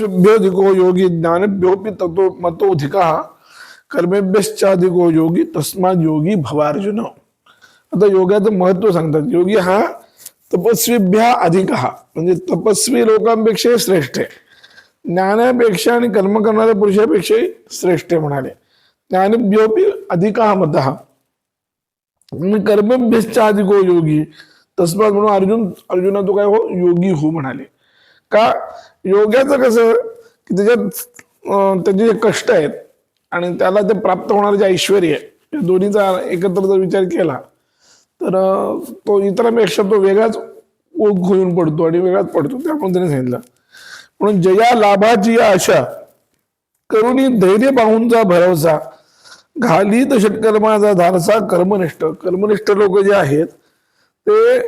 तपस्भ्योधिको योगी ज्ञानभ्योपि तत्व मतोधिका कर्मेभ्यश्चाधिको योगी तस्मात योगी भवार्जुन। आता योगाचं महत्त्व सांगतात। योगी हा तपस्वीभ्या अधिक। हा म्हणजे तपस्वी लोकांपेक्षा श्रेष्ठ आहे। ज्ञानापेक्षा आणि कर्म करणाऱ्या पुरुषापेक्षाही श्रेष्ठ आहे म्हणाले। ज्ञानभ्योपी अधिक हा मत। हा कर्मभ्यश्च अधिको योगी तस्मात म्हणून अर्जुन अर्जुना तो काय हो? योगी हो म्हणाले। का योग्याचं कसं की त्याच्यात त्याचे जे कष्ट आहेत आणि त्याला ते प्राप्त होणारे जे ऐश्वर आहे या दोन्हीचा एकत्र जर विचार केला तर तो इतरांपेक्षा तो वेगळाच ओघ होऊन पडतो आणि वेगळाच पडतो. त्यामुळे त्याने सांगितलं. म्हणून जया लाभाची या आशा करुणी धैर्य पाहूनचा भरवसा घालीत षटकर्माचा धारसा कर्मनिष्ठ. कर्मनिष्ठ लोक जे आहेत ते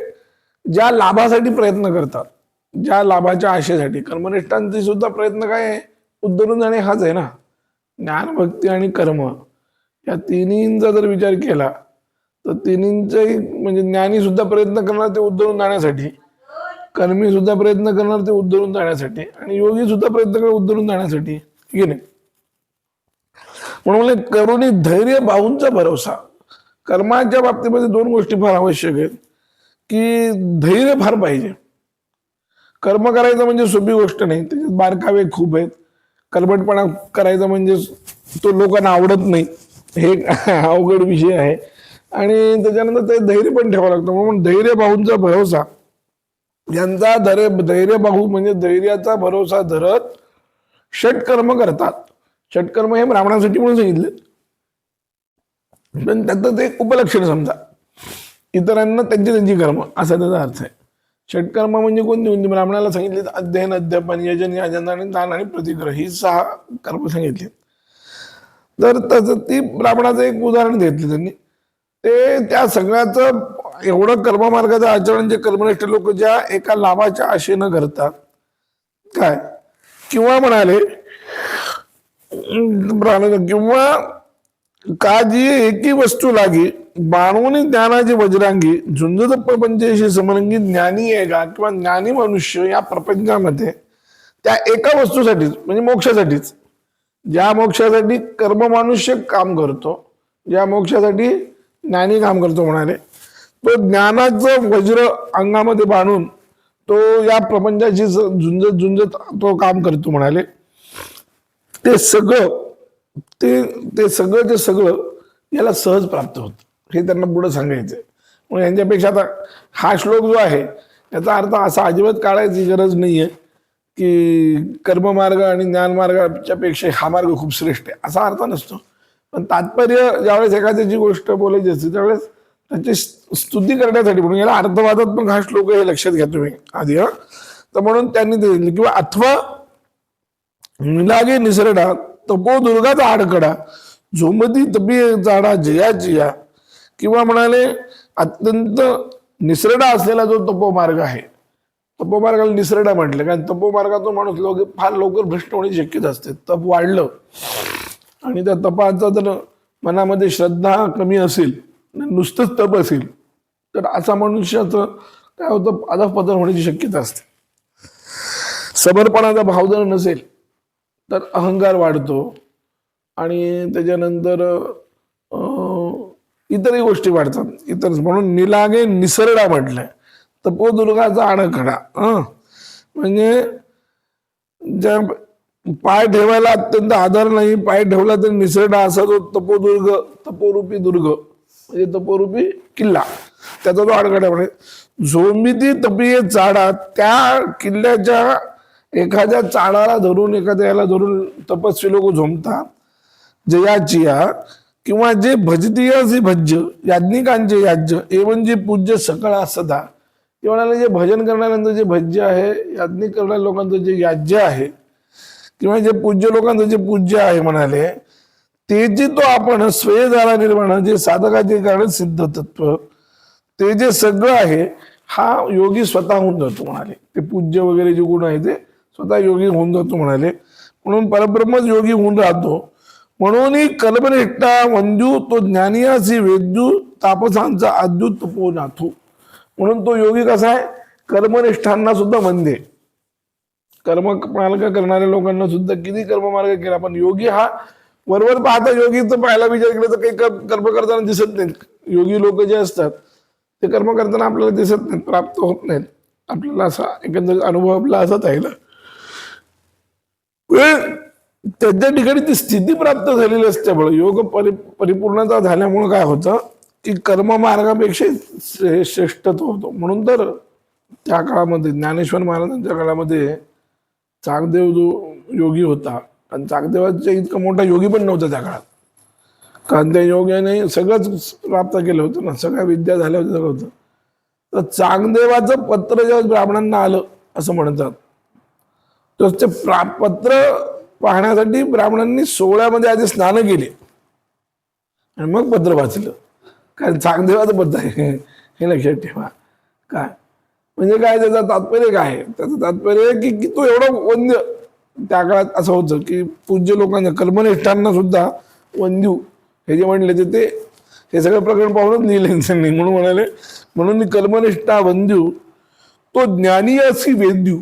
ज्या लाभासाठी प्रयत्न करतात ज्या लाभाच्या आशेसाठी. कर्मनिष्ठांचे सुद्धा प्रयत्न काय आहे? उद्धरून जाणे हाच आहे ना. ज्ञान भक्ती आणि कर्म या तिन्हींचा जर विचार केला तर तिन्हींचाही म्हणजे ज्ञानी सुद्धा प्रयत्न करणार ते उद्धरून जाण्यासाठी. कर्मी सुद्धा प्रयत्न करणार ते उद्धरून जाण्यासाठी. आणि योगी सुद्धा प्रयत्न करणार उद्धरून जाण्यासाठी. ठीक आहे नाही म्हणून करुणी धैर्य भाऊंचा भरोसा. कर्माच्या बाबतीमध्ये दोन गोष्टी फार आवश्यक आहेत की धैर्य फार पाहिजे. कर्म करायचं म्हणजे सोपी गोष्ट नाही. त्याच्यात बारकावे खूप आहेत. कलबटपणा करायचा म्हणजे तो लोकांना आवडत नाही. हे अवघड विषय आहे. आणि त्याच्यानंतर ते धैर्य पण ठेवावं लागतं. म्हणून धैर्यबाहूंचा भरोसा. यांचा धैर्य धैर्यबाहू म्हणजे धैर्याचा भरोसा धरत षटकर्म करतात. षटकर्म हे ब्राह्मणासाठी म्हणून सांगितले. पण त्याचं ते उपलक्षण समजा. इतरांना त्यांची त्यांची कर्म. असा त्याचा अर्थ आहे. षटकर्म म्हणजे कोणती म्हणजे ब्राह्मणाला सांगितले अध्ययन अध्यापन यजन याजन आणि दान आणि प्रतिग्रह. ही सहा कर्म सांगितले तर तसं ती ब्राह्मणाचं एक उदाहरण घेतलं त्यांनी. ते त्या सगळ्याचं एवढं कर्ममार्गाचं आचरण जे कर्मनिष्ठ लोक ज्या एका लाभाच्या आशेनं करतात काय? किंवा म्हणाले किंवा का जी एकी वस्तू लागी बाणवणी ज्ञानाची वज्रांगी झुंजत प्रपंचशी समरंगी ज्ञानी आहे का किंवा ज्ञानी मनुष्य या प्रपंचामध्ये त्या एका वस्तूसाठीच म्हणजे मोक्षासाठीच. ज्या मोक्षासाठी कर्म मनुष्य काम करतो ज्या मोक्षासाठी ज्ञानी काम करतो म्हणाले तो ज्ञानाचं वज्र अंगामध्ये बांधून तो या प्रपंचाशी झुंजत झुंजत तो काम करतो म्हणाले. ते सगळं ते ते सगळं ते सगळं याला सहज प्राप्त होतं. हे त्यांना पुढं सांगायचं म्हणून यांच्यापेक्षा आता हा श्लोक जो आहे याचा अर्थ असा अजिबात काढायची गरज नाहीये की कर्ममार्ग आणि ज्ञानमार्गाच्या पेक्षा हा मार्ग खूप श्रेष्ठ आहे. असा अर्थ नसतो. पण तात्पर्य ज्यावेळेस एखाद्याची गोष्ट बोलायची असते त्यावेळेस त्याची स्तुती करण्यासाठी म्हणून याला अर्थवादात पण हा श्लोक हे लक्षात घ्या तुम्ही आधी हा. तर म्हणून त्यांनी ते दिलं. किंवा अथवा निलागे निसरडा तपो दुर्गाचा आडकडा झोमती तपी जाडा जया जया किंवा म्हणाले अत्यंत निसरडा असलेला जो तपोमार्ग आहे तपोमार्गाला निसरडा म्हटलं. कारण तपोमार्गातून माणूस लोक फार लवकर भ्रष्ट होण्याची शक्यता असते. तप वाढलं आणि त्या तपाचा जर मनामध्ये श्रद्धा कमी असेल नुसतंच तप असेल तर असा मनुष्याचं काय होतं? अधपतन होण्याची शक्यता असते. समर्पणाचा भाव जर नसेल तर अहंकार वाढतो. आणि त्याच्यानंतर इतरही गोष्टी वाढतात. इतर म्हणून निलागे निसरडा म्हटलंय. तपोदुर्गाचा आणखडा म्हणजे ज्या पाय ठेवायला अत्यंत आधार नाही पाय ठेवला तर निसरडा असा जो तपोदुर्ग तपोरूपी दुर्ग म्हणजे तपोरूपी किल्ला त्याचा जो आडगडा म्हणे झोंबिती तपिये चाडा त्या किल्ल्याच्या एखाद्या चाडाला धरून एखाद्या याला धरून तपस्वी लोक झोंबतात. जयाचिया किंवा जे भजतीय जे भज्य याज्ञिकांचे याज्य एवं जे पूज्य सकळा सदा. ते म्हणाले जे भजन करणाऱ्यांचं जे भज्य आहे याज्ञिक करणाऱ्या लोकांचं जे याज्य आहे किंवा जे पूज्य लोकांचं जे पूज्य आहे म्हणाले ते जे तो आपण स्वय निर्माण जे साधकाचे कारण सिद्ध तत्व ते जे सगळं आहे हा योगी स्वतः होऊन जातो म्हणाले. ते पूज्य वगैरे जे गुण आहे ते स्वतः योगी होऊन जातो म्हणाले. म्हणून परब्रह्मच योगी होऊन राहतो. म्हणून कल्पनिष्ठा वंजू तो ज्ञानियासी वेद्यू तापसांचा अद्युत पो नाथू म्हणून तो योगी कसा आहे? कर्मनिष्ठांना सुद्धा वंदे कर्म मार्ग करणाऱ्या लोकांना सुद्धा किती कर्ममार्ग केला पण योगी हा. वरवर पाहता योगीचं पाहायला विचार केला तर काही कर्म करताना दिसत नाहीत. योगी लोक जे असतात ते कर्म करताना आपल्याला दिसत नाहीत प्राप्त होत नाहीत. आपल्याला असा एकंदर अनुभव आपला असाच आहे त्या त्यांच्या ठिकाणी ती स्थिती प्राप्त झालेली असल्यामुळे योग परि परिपूर्णता झाल्यामुळे काय होतं की कर्म मार्गापेक्षा श्रेष्ठत्व होतो. म्हणून तर त्या काळामध्ये ज्ञानेश्वर महाराजांच्या काळामध्ये चांगदेव जो योगी होता आणि चांगदेवाच्या इतका मोठा योगी पण नव्हता त्या काळात. कारण त्या योग्याने सगळंच प्राप्त केलं होतं ना सगळ्या विद्या झाल्या होत्या सगळं होतं. तर चांगदेवाचं पत्र जेव्हा ब्राह्मणांना आलं असं म्हणतात. तर ते प्रा पत्र पाहण्यासाठी ब्राह्मणांनी सोहळ्यामध्ये आधी स्नान केले. आणि मग पत्र वाचलं. कारण चांगदेवाचं पत्र आहे. हे लक्षात ठेवा. काय? म्हणजे काय त्याचं तात्पर्य काय आहे? त्याचं तात्पर्य आहे की की तो एवढं वंद्य. त्या काळात असं होतं की पूज्य लोकांना कर्मनिष्ठांना सुद्धा वंद्यू हे जे म्हणले ते ते हे सगळं प्रकरण पाहूनच लिहिले त्यांनी. म्हणून म्हणाले म्हणून कर्मनिष्ठा वंद्यू तो ज्ञानी असी वेद्यू.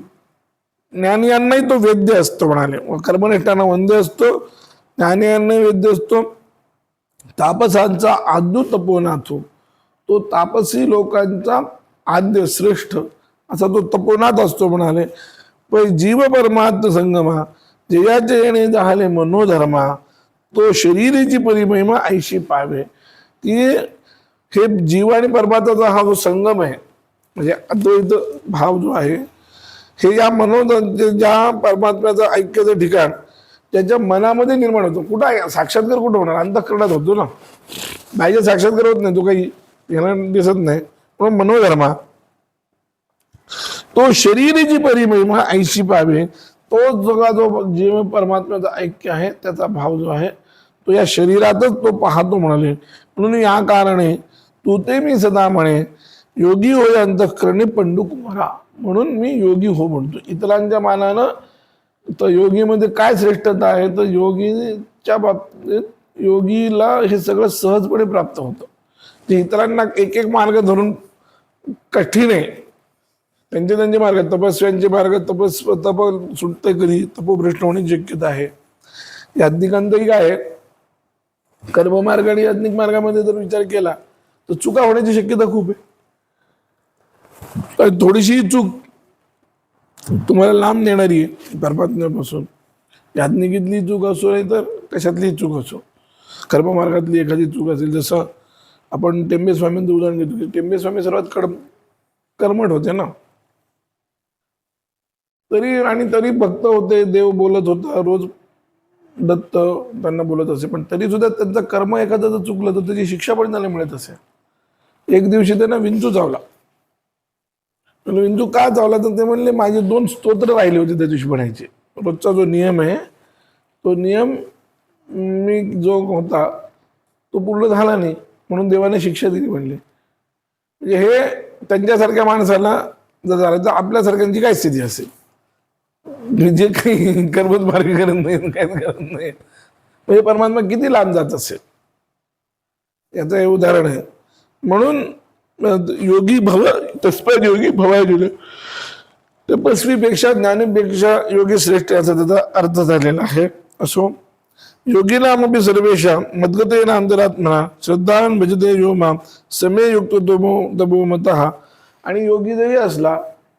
ज्ञानियांनाही तो वेद्य असतो म्हणाले. कर्मनिष्ठांना वंद्य असतो ज्ञानियांना वेद्य असतो. तापसांचा आदू तपोनाथो हो. तो तापसी लोकांचा आद्य श्रेष्ठ असा तो तपोनाथ असतो म्हणाले. पण जीव परमात्म संगमा जयाचे येणे झाले मनोधर्मा तो शरीराची परिमहिमा ऐशी पावे. की हे जीव आणि परमात्माचा हा जो संगम आहे म्हणजे अद्वैत भाव जो आहे हे या मनो ज्या परमात्म्याचं ऐक्याचं ठिकाण त्याच्या मनामध्ये निर्माण होतो. कुठं आहे? साक्षात्कार कुठं होणार? अंतःकरणात होतो ना. बाह्य साक्षात्कार होत नाही तो काही याला दिसत नाही. पण मनोधर्मा तो शरीराची परिमहिमा ऐशी पावे तो जगा जो जीव परमात्म्याचा ऐक्य आहे त्याचा भाव जो आहे तो या शरीरातच तो पाहतो म्हणाले. म्हणून या कारणे तू ते मी सदा म्हणे योगी होय अंतःकरणे पंडू कुमारा म्हणून मी योगी हो म्हणतो. इतरांच्या मानानं तर योगीमध्ये म्हणजे काय श्रेष्ठता आहे? तर योगीच्या बाबतीत योगीला हे सगळं सहजपणे प्राप्त होतं. ते इतरांना एक एक मार्ग धरून कठीण आहे. त्यांचे त्यांचे मार्ग तपस्व्यांचे मार्ग तपस तप सुटते कधी? तपोभ्रष्ट होण्याची शक्यता आहे. याज्ञिकांतही काय आहे? कर्ममार्ग आणि याज्ञिक मार्गामध्ये जर विचार केला तर चुका होण्याची शक्यता खूप आहे. थोडीशी चूक तुम्हाला लांब नेणारी आहे परमात्म्यापासून याज्ञिकीतली चूक असो नाही तर कशातली चूक असो. कर्ममार्गातली एखादी चूक असेल जसं आपण टेंबे स्वामींचं उदाहरण घेतो की टेंबे स्वामी सर्वात कडम कर्मठ होते ना. तरी आणि तरी भक्त होते देव बोलत होता रोज दत्त त्यांना बोलत असे पण तरी सुद्धा त्यांचं कर्म एखादं जर चुकलं तर त्याची शिक्षा पण त्याला मिळत असे. एक दिवशी त्यांना विंचू चावला. विंदू का चावला? तर ते म्हणले माझे दोन स्तोत्र राहिले होते त्या दिवशी म्हणायचे. रोजचा जो नियम आहे तो नियम मी जो होता तो पूर्ण झाला नाही म्हणून देवाने शिक्षा दिली म्हणले. म्हणजे हे त्यांच्यासारख्या माणसाला जर झालं तर आपल्यासारख्यांची काय स्थिती असेल? जे काही कर्मच मार्ग करत नाही काहीच करत नाही. म्हणजे परमात्मा किती लांब जात असेल? याचं हे उदाहरण आहे. म्हणून योगी भव तस्पद योगी भवाय दिलं. तपस्वीपेक्षा ज्ञानीपेक्षा योगी श्रेष्ठ याचा त्याचा अर्थ झालेला आहे. असो योगिनामपि सर्वेशा मद्गतेन अंतरात्मना श्रद्धान भजते यो माम समे युक्त तमो तमो मतः. आणि योगी जरी असला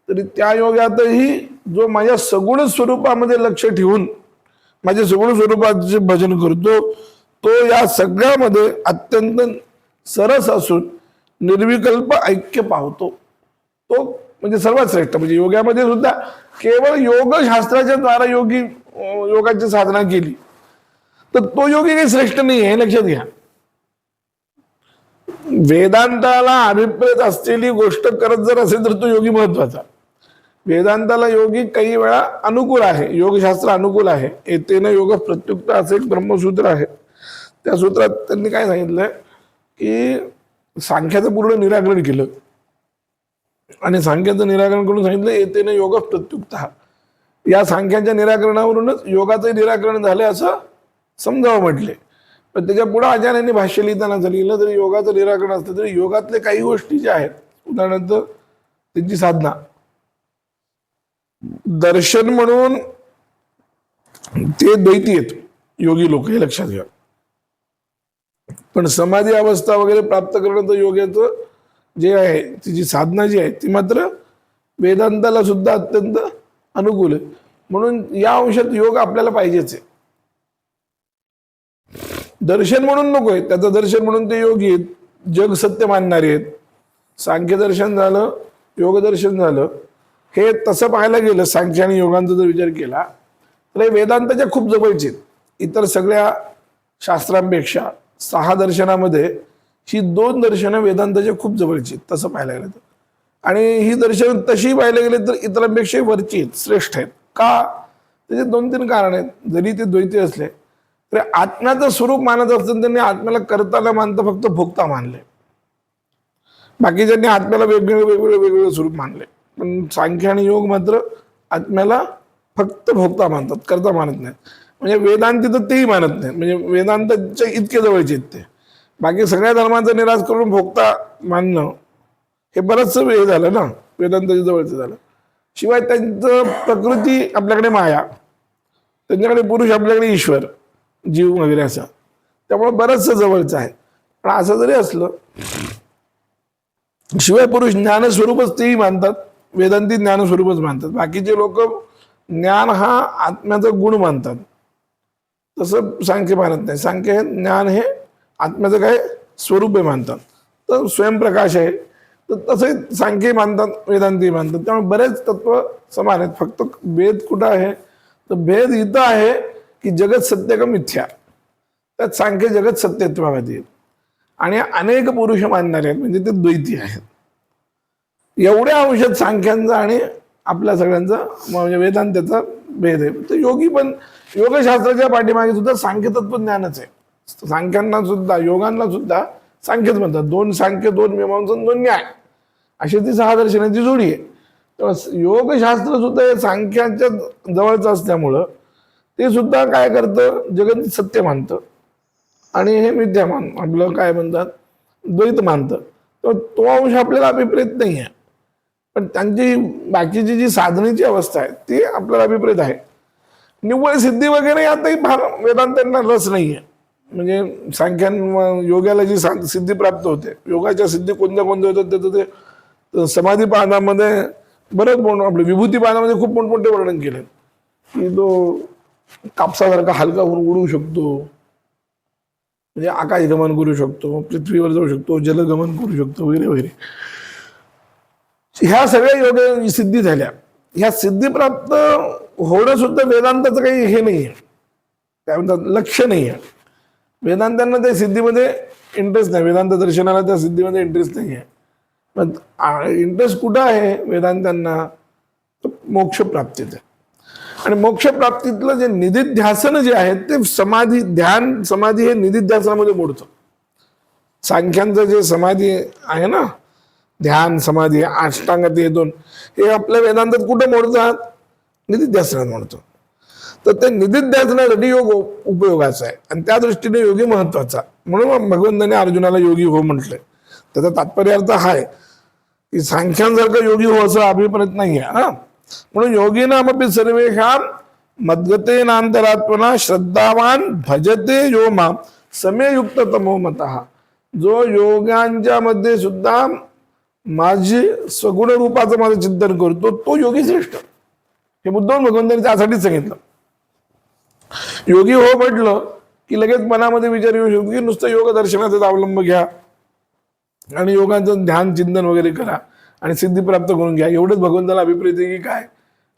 तरी त्या योगातही जो माझ्या सगुण स्वरूपामध्ये लक्ष ठेवून माझ्या सगुण स्वरूपाचे भजन करतो तो या सगळ्यामध्ये अत्यंत सरस असून निर्विकल्प ऐक्य पावतो. तो म्हणजे सर्वात श्रेष्ठ. म्हणजे योगामध्ये सुद्धा केवळ योगशास्त्राच्या द्वारा योगी योगाची साधना केली. तर तो योगी काही श्रेष्ठ नाही आहे हे लक्षात घ्या. वेदांताला अभिप्रेत असलेली गोष्ट करत जर असेल तर तो योगी महत्त्वाचा. वेदांताला योगी काही वेळा अनुकूल आहे. योगशास्त्र अनुकूल आहे. येतेनं योग प्रत्युक्त असं एक ब्रह्मसूत्र आहे. त्या सूत्रात त्यांनी काय सांगितलंय? की सांख्याचं पूर्ण निराकरण केलं. आणि सांख्याचं निराकरण करून सांगितलं येते ना योग प्रत्युक्त या सांख्याच्या निराकरणावरूनच योगाचं निराकरण झालं असं समजावं म्हटले पण त्याच्या पुढे आचार्यांनी भाष्य लिहिताना लिहिलं तरी योगाचं निराकरण असतं तरी योगातले काही गोष्टी ज्या आहेत उदाहरणार्थ त्यांची साधना. दर्शन म्हणून ते द्वैती आहेत योगी लोक हे लक्षात घ्या. पण समाधी अवस्था वगैरे प्राप्त करणं तर योग्याचं जे आहे तिची साधना जी आहे ती मात्र वेदांताला सुद्धा अत्यंत अनुकूल आहे. म्हणून या अंशात योग आपल्याला पाहिजेच आहे. दर्शन म्हणून नको आहे. त्याचं दर्शन म्हणून ते योगी आहेत. जग सत्य मानणारे आहेत. सांख्य दर्शन झालं योग दर्शन झालं. हे तसं पाहायला गेलं सांख्य आणि योगांचा जर विचार केला तर हे वेदांताच्या खूप जवळचे इतर सगळ्या शास्त्रांपेक्षा सहा दर्शनामध्ये ही दोन दर्शनं वेदांताच्या खूप जवळची आहेत तसं पाहायला गेलं तर. आणि ही दर्शन तशी पाहायला गेली तर इतरांपेक्षा वरची आहेत श्रेष्ठ आहेत. का? त्याचे दोन तीन कारण आहेत. जरी ते द्वैती असले तरी आत्म्याचं स्वरूप मानत असताना त्यांनी आत्म्याला करताना मानता फक्त भोगता मानले. बाकीच्यांनी आत्म्याला वेगवेगळे वेगवेगळे वेगवेगळे स्वरूप मानले. पण सांख्य आणि योग मात्र आत्म्याला फक्त भोगता मानतात करता मानत नाहीत. म्हणजे वेदांती तर तेही मानत नाही म्हणजे वेदांताच्या इतके जवळचे आहेत ते. बाकी सगळ्या धर्मांचा निराश करून भोगता मानणं हे बरंचसं वेळ झालं ना. वेदांताच्या जवळचं झालं. शिवाय त्यांचं प्रकृती आपल्याकडे माया त्यांच्याकडे पुरुष आपल्याकडे ईश्वर जीव वगैरे असा. त्यामुळे बरंचसं जवळचं आहे. पण असं जरी असलं शिवाय पुरुष ज्ञानस्वरूपच तेही मानतात वेदांती ज्ञानस्वरूपच मानतात. बाकीचे लोक ज्ञान हा आत्म्याचा गुण मानतात. तसं सांख्य मानत नाही. सांख्य हे ज्ञान हे आत्म्याचं काय? स्वरूप आहे मानतात. तर स्वयंप्रकाश आहे. तर तसे सांख्य मानतात वेदांती मानतात. त्यामुळे बरेच तत्व समान आहेत. फक्त भेद कुठं आहे? तर भेद इथं आहे की जगत सत्य का मिथ्या. त्यात सांख्य जगत सत्यत्वामध्ये आणि अनेक पुरुष मानणारे आहेत. म्हणजे ते द्वैती आहेत. एवढ्या अंशात सांख्यांचा आणि आपल्या सगळ्यांचा म्हणजे वेदांताचा भेद आहे. तर योगी पण योगशास्त्राच्या पाठीमागे सुद्धा सांख्य तत्वज्ञानच आहे. सांख्यांना सुद्धा योगांना सुद्धा सांख्यच म्हणतात. दोन सांख्य दोन मीमांसन दोन न्याय. अशी ती सहा दर्शनाची जोडी आहे. तर योगशास्त्र सुद्धा हे सांख्याच्या जवळचं असल्यामुळं ते सुद्धा काय करतं? जगत सत्य मानतं. आणि हे विद्यमान आपलं काय म्हणतात? द्वैत मानतं. तर तो अंश आपल्याला अभिप्रेत नाही आहे. पण त्यांची बाकीची जी साधनेची अवस्था आहे ती आपल्याला अभिप्रेत आहे. निव्वळ सिद्धी वगैरे यातही फार वेदांतांना रस नाही आहे म्हणजे सांख्यान योगाला जी सिद्धी प्राप्त होते योगाच्या सिद्धी कोणत्या कोणत्या होतात त्याचं ते समाधी पानामध्ये बरेच मोठ आपले विभूती पानामध्ये खूप मोठमोठे वर्णन केले. की तो कापसासारखा हलका होऊन उडू शकतो. म्हणजे आकाशगमन करू शकतो पृथ्वीवर जाऊ शकतो जलगमन करू शकतो वगैरे वगैरे. ह्या सगळ्या योग सिद्धी झाल्या. ह्या सिद्धी प्राप्त होणं सुद्धा वेदांताचं काही हे नाही आहे काय म्हणतात? लक्ष नाही आहे वेदांतांना त्या सिद्धीमध्ये इंटरेस्ट नाही. वेदांत दर्शनाला त्या सिद्धीमध्ये इंटरेस्ट नाही आहे पण इंटरेस्ट कुठं आहे वेदांतांना? मोक्षप्राप्तीत आहे. आणि मोक्षप्राप्तीतलं जे निधिध्यासन जे आहे ते समाधी ध्यान समाधी हे निधिध्यासनामध्ये मोडतं. सांख्यांचं जे समाधी आहे ना ध्यान समाधी अष्टांगात हे दोन हे आपल्या वेदांतात कुठं मोडतात? निधिध्यासनात मोडतो. तर ते निधिध्यासनासाठी योग उपयोगाचा आहे. आणि त्या दृष्टीने योगी महत्त्वाचा. म्हणून भगवंताने अर्जुनाला योगी हो म्हटलंय. त्याचा तात्पर्य अर्थ हा आहे की सांख्यांसारखं योगी हो असं अभिप्रेत नाही आहे हा. म्हणून योगिनामपि सर्वेषां मद्गतेनांतरात्मना श्रद्धावान भजते यो माम समयुक्त तमोमत जो योगांच्या मध्ये सुद्धा माझी सगुण रूपाचं माझं चिंतन करतो तो योगी श्रेष्ठ. हे मुद्दाम भगवंतांनी त्यासाठीच सांगितलं. योगी हो म्हटलं की लगेच मनामध्ये विचार येऊ शकतो की नुसतं योग दर्शनाचाच अवलंब घ्या. आणि योगाचं ध्यान चिंतन वगैरे करा. आणि सिद्धी प्राप्त करून घ्या. एवढंच भगवंताला अभिप्रेत आहे की काय?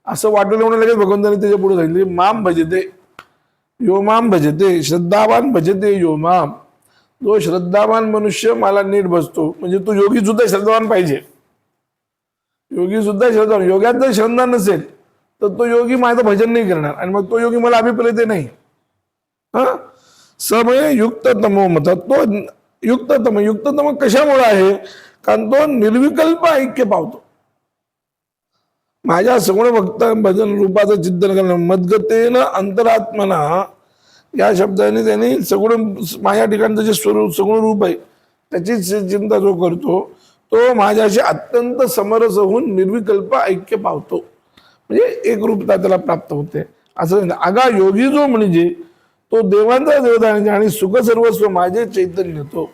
असं वाटलं म्हणून लगेच भगवंताने त्याच्या पुढे सांगितले माम भजते. यो माम भजते. श्रद्धावान भजते यो माम जो श्रद्धावान मनुष्य मला नीट बसतो. म्हणजे तो योगी सुद्धा श्रद्धावान पाहिजे. योगी सुद्धा श्रद्धावान. योग्यात जर श्रद्धा नसेल. तर तो योगी माझं भजन नाही करणार. आणि मग तो योगी मला अभिप्रेत नाही. हा? समय युक्त तमो मत. तो युक्त तम युक्त तम कशामुळे आहे? कारण तो निर्विकल्प ऐक्य पावतो. माझ्या सगुण भक्त भजन रूपाचं चिंतन करणं मदगतेनं अंतरात्मना या शब्दाने त्यांनी सगुण माझ्या ठिकाणचं जे स्वरूप सगुण रूप आहे त्याची चिंता जो करतो तो माझ्याशी अत्यंत समरस होऊन निर्विकल्प ऐक्य पावतो. म्हणजे एकरूपता त्याला प्राप्त होते. असं नाही. योगी जो म्हणजे तो देवांचा देवता आणि सुख सर्वस्व माझे चैतन्य तो.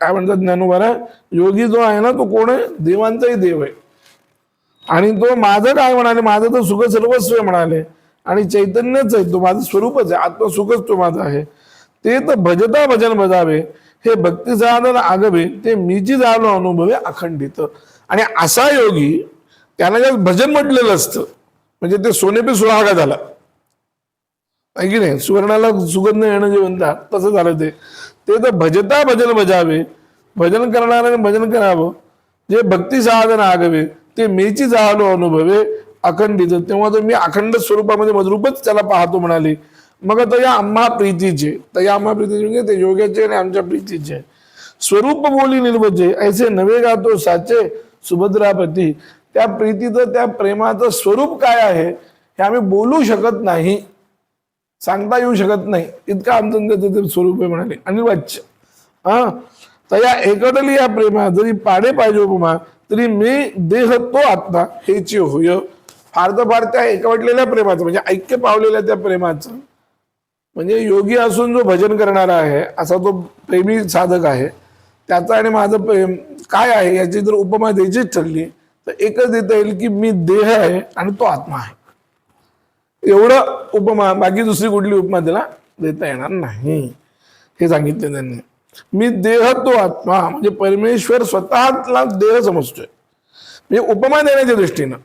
काय म्हणतात ज्ञानोबारा योगी जो आहे ना तो कोण आहे? देवांचाही देव आहे. आणि तो माझं काय म्हणाले? माझं तर सुख सर्वस्व म्हणाले. आणि चैतन्यच आहे. तो माझं स्वरूपच आहे. आत्मसुखच तो माझं आहे. ते तर भजता भजन बजावे. हे भक्ती साधन आगवे. ते मीची झालो अनुभवे अखंडित. आणि असा योगी त्यांना जर भजन म्हटलेलं असतं म्हणजे ते सोने पे सुहागा झाला. आहे की नाही? सुवर्णाला सुगंध येणं जे म्हणतात तसं झालं ते. ते तर भजता भजन बजावे भजन करणाऱ्याने भजन करावं. जे भक्ती साधन आगवे ते मेची जाहलो अनुभवे अखंडित. तेव्हा तर मी अखंड स्वरूपामध्ये मजरूपच त्याला पाहतो म्हणाले. मग तर या आम्हा प्रीतीचे तर या आम्हा प्रीतीचे म्हणजे ते योग्याचे आणि आमच्या प्रीतीचे. स्वरूप बोली निर्वचे ऐसे नवे गातो साचे सुभद्रापती. त्या प्रीतीचं त्या प्रेमाचं स्वरूप काय आहे हे आम्ही बोलू शकत नाही सांगता येऊ शकत नाही. इतकं आमचं त्याचं ते स्वरूप आहे म्हणाले. अनिवाच्य हा? तर या एकटली या प्रेमा जरी पाडे पाहिजे उपमा तरी मी देह तो आत्मा हेची होय. फार तर फार त्या एकवटलेल्या प्रेमाचं म्हणजे ऐक्य पावलेल्या त्या प्रेमाचं. म्हणजे योगी असून जो भजन करणारा आहे असा तो प्रेमी साधक आहे. त्याचं आणि माझं प्रेम काय आहे याची जर उपमा द्यायचीच ठरली तर एकच देता येईल की मी देह आहे आणि तो आत्मा आहे. एवढं उपमा बाकी दुसरी कुठली उपमा त्याला देता येणार नाही. हे सांगितले त्यांनी. मी देह तो आत्मा म्हणजे परमेश्वर स्वतःला देह समजतोय. म्हणजे उपमा देण्याच्या दृष्टीनं.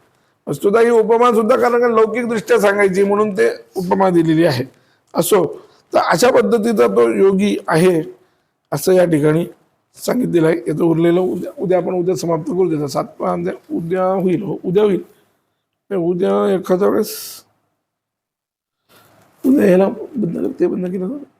वस्तुता ही उपमा सुद्धा कारण लौकिकदृष्ट्या लौकिक दृष्ट्या सांगायची म्हणून ते उपमा दिलेली आहे. असो तर अशा पद्धतीचा तो योगी आहे असं या ठिकाणी सांगितलेलं आहे. याचं उरलेलं उद्या उद्या आपण उद्या समाप्त करू देतो. सात पाच उद्या होईल हो उद्या होईल. उद्या एखाद्या वेळेस. उद्या ह्याला बंद ते बंद केलं